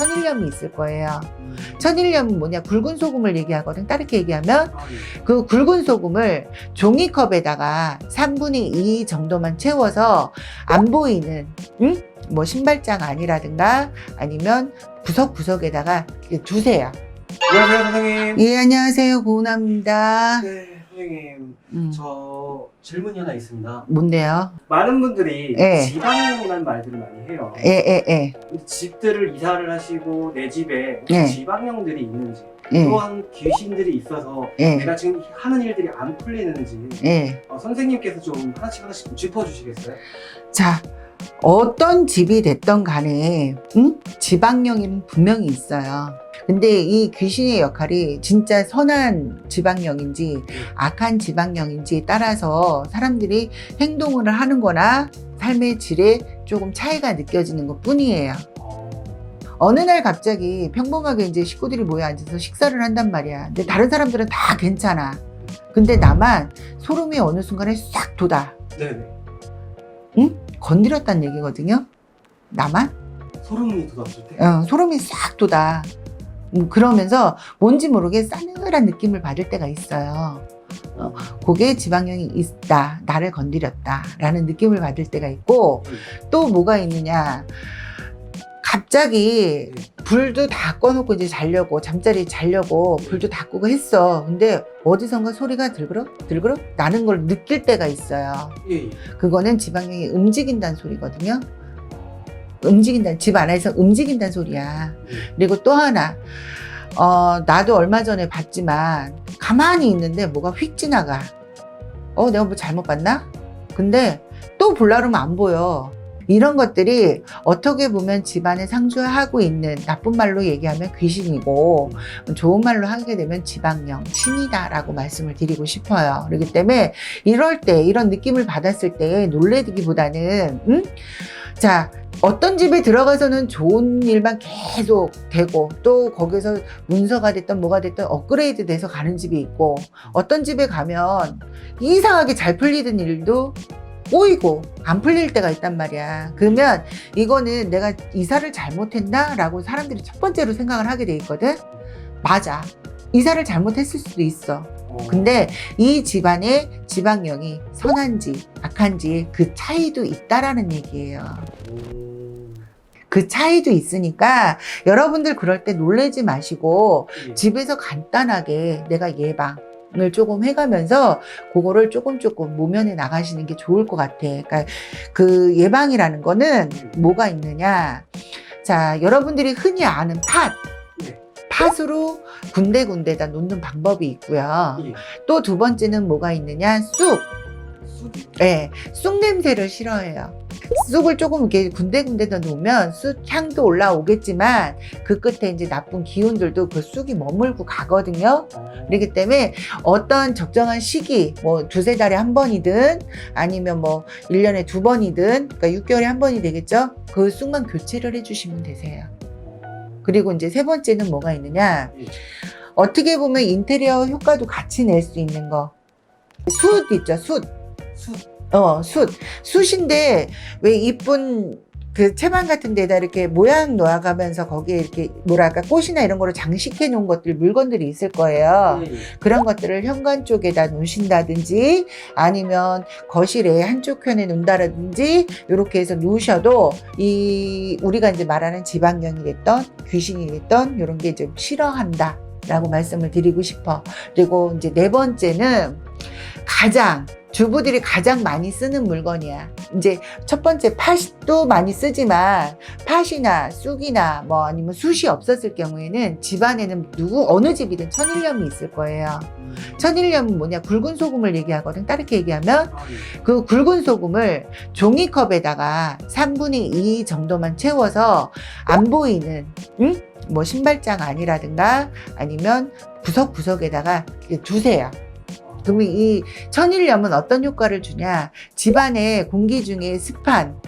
천일염이 있을 거예요. 천일염은 뭐냐? 굵은 소금을 얘기하거든. 다르게 얘기하면 아, 예. 그 굵은 소금을 종이컵에다가 3분의 2 정도만 채워서 안 보이는, 응? 뭐 신발장 안이라든가 아니면 구석구석에다가 두세요. 안녕하세요 선생님. 예, 안녕하세요. 고은아입니다. 네 선생님 음, 저 질문이 하나 있습니다. 뭔데요? 많은 분들이 예. 지방령이라는 말들을 많이 해요. 예, 예, 예. 근데 집들을 이사를 하시고 내 집에 혹시 예. 지방령들이 있는지 예, 또한 귀신들이 있어서 예, 내가 지금 하는 일들이 안 풀리는지 예. 어, 선생님께서 좀 하나씩 하나씩 좀 짚어주시겠어요? 자, 어떤 집이 됐던 간에, 응? 지방령이 분명히 있어요. 근데 이 귀신의 역할이 진짜 선한 지방령인지 악한 지방령인지에 따라서 사람들이 행동을 하는 거나 삶의 질에 조금 차이가 느껴지는 것 뿐이에요. 어, 어느 날 갑자기 평범하게 이제 식구들이 모여 앉아서 식사를 한단 말이야. 근데 다른 사람들은 다 괜찮아. 근데 나만 소름이 어느 순간에 싹 돋아. 네네. 건드렸단 얘기거든요. 나만? 소름이 돋았을 때. 어, 소름이 싹 돋아. 음, 그러면서 뭔지 모르게 싸늘한 느낌을 받을 때가 있어요. 어, 그게 지방령이 있다. 나를 건드렸다. 라는 느낌을 받을 때가 있고, 또 뭐가 있느냐. 갑자기 불도 다 꺼놓고 이제 자려고, 잠자리 자려고 불도 다 끄고 했어. 근데 어디선가 소리가 들그럭, 들그럭 나는 걸 느낄 때가 있어요. 예, 예. 그거는 지방령이 움직인다는 소리거든요. 움직인다, 집 안에서 움직인다는 소리야. 예. 그리고 또 하나, 어, 나도 얼마 전에 봤지만, 가만히 있는데 뭐가 휙 지나가. 어, 내가 뭐 잘못 봤나? 근데 또 볼라르면 안 보여. 이런 것들이 어떻게 보면 집안에 상주하고 있는 나쁜 말로 얘기하면 귀신이고 좋은 말로 하게 되면 지방령, 신이다라고 말씀을 드리고 싶어요. 그렇기 때문에 이럴 때 이런 느낌을 받았을 때 놀래기보다는 음? 자 어떤 집에 들어가서는 좋은 일만 계속 되고 또 거기서 문서가 됐던 뭐가 됐던 업그레이드 돼서 가는 집이 있고 어떤 집에 가면 이상하게 잘 풀리던 일도 꼬이고 안 풀릴 때가 있단 말이야. 그러면 이거는 내가 이사를 잘못했나? 라고 사람들이 첫 번째로 생각을 하게 돼 있거든. 맞아. 이사를 잘못했을 수도 있어. 어, 근데 이 집안의 지방령이 선한지 악한지 그 차이도 있다라는 얘기예요. 오, 그 차이도 있으니까 여러분들 그럴 때 놀래지 마시고 예. 집에서 간단하게 내가 예방 을 조금 해가면서 그거를 조금 조금 모면에 나가시는 게 좋을 것 같아. 그러니까 그 예방이라는 거는 뭐가 있느냐. 자, 여러분들이 흔히 아는 팥. 네. 팥으로 군데군데다 놓는 방법이 있고요. 예. 또두 번째는 뭐가 있느냐? 쑥. 예, 쑥 냄새를 싫어해요. 쑥을 조금 이렇게 군데군데다 놓으면 쑥 향도 올라오겠지만 그 끝에 이제 나쁜 기운들도 그 쑥이 머물고 가거든요. 어, 그렇기 때문에 어떤 적정한 시기, 뭐 두세 달에 한 번이든 아니면 뭐 1년에 두 번이든, 그러니까 6개월에 한 번이 되겠죠? 그 쑥만 교체를 해주시면 되세요. 그리고 이제 세 번째는 뭐가 있느냐. 예. 어떻게 보면 인테리어 효과도 같이 낼 수 있는 거. 숯 있죠, 숯. 쑥. 어, 숯. 숯인데, 왜 이쁜 그 채반 같은 데다 이렇게 모양 놓아가면서 거기에 이렇게 뭐랄까 꽃이나 이런 거를 장식해 놓은 것들, 물건들이 있을 거예요. 예, 예. 그런 것들을 현관 쪽에다 놓으신다든지 아니면 거실에 한쪽 편에 놓는다든지 이렇게 해서 놓으셔도 이 우리가 이제 말하는 지방령이 됐던 귀신이 됐던 이런 게 좀 싫어한다. 라고 말씀을 드리고 싶어. 그리고 이제 네 번째는 가장 주부들이 가장 많이 쓰는 물건이야. 이제 첫 번째 팥도 많이 쓰지만 팥이나 쑥이나 뭐 아니면 숯이 없었을 경우에는 집안에는 누구 어느 집이든 천일염이 있을 거예요. 음. 천일염은 뭐냐 굵은 소금을 얘기하거든. 다르게 얘기하면. 그 굵은 소금을 종이컵에다가 3분의 2 정도만 채워서 안 보이는 응? 뭐 신발장 안이라든가 아니면 구석구석에다가 두세요. 그러면 이 천일염은 어떤 효과를 주냐? 집안의 공기 중에 습한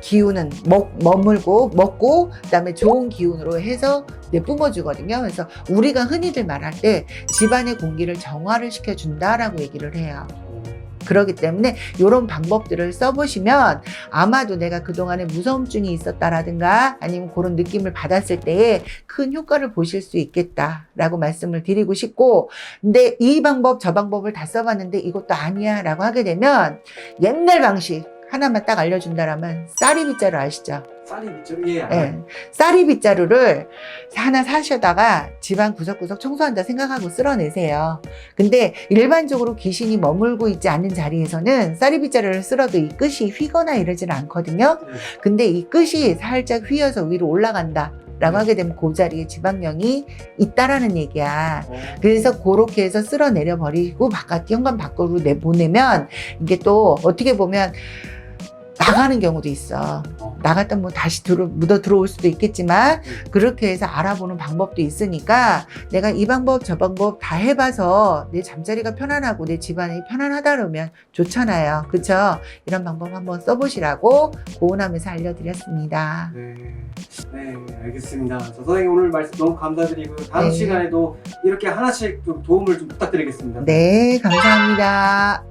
기운은 먹, 머물고 먹고 그다음에 좋은 기운으로 해서 뿜어주거든요. 그래서 우리가 흔히들 말할 때 집안의 공기를 정화를 시켜준다라고 얘기를 해요. 어, 그러기 때문에 이런 방법들을 써보시면 아마도 내가 그동안에 무서움증이 있었다라든가 아니면 그런 느낌을 받았을 때에 큰 효과를 보실 수 있겠다라고 말씀을 드리고 싶고 근데 이 방법 저 방법을 다 써봤는데 이것도 아니야 라고 하게 되면 옛날 방식 하나만 딱 알려준다라면 쌀이 빗자루 아시죠? 쌀이 있죠? 예. 예. 쌀이 빗자루를 하나 사셔다가 집안 구석구석 청소한다 생각하고 쓸어내세요. 근데 일반적으로 귀신이 머물고 있지 않는 자리에서는 쌀이 빗자루를 쓸어도 이 끝이 휘거나 이러지는 않거든요. 네. 근데 이 끝이 살짝 휘어서 위로 올라간다. 라고 하게 되면 그 자리에 지방령이 있다라는 얘기야. 어. 그래서 그렇게 해서 쓸어내려 버리고 바깥 현관 밖으로 내보내면 이게 또 어떻게 보면 나가는 경우도 있어. 어. 나갔다 뭐 다시 들어, 묻어 들어올 수도 있겠지만 음. 그렇게 해서 알아보는 방법도 있으니까 내가 이 방법 저 방법 다 해봐서 내 잠자리가 편안하고 내 집안이 편안하다 그러면 좋잖아요. 그쵸? 이런 방법 한번 써보시라고 고운하면서 알려드렸습니다. 네. 네, 알겠습니다. 저 선생님 오늘 말씀 너무 감사드리고 다음 네. 시간에도 이렇게 하나씩 좀 도움을 좀 부탁드리겠습니다. 네, 감사합니다.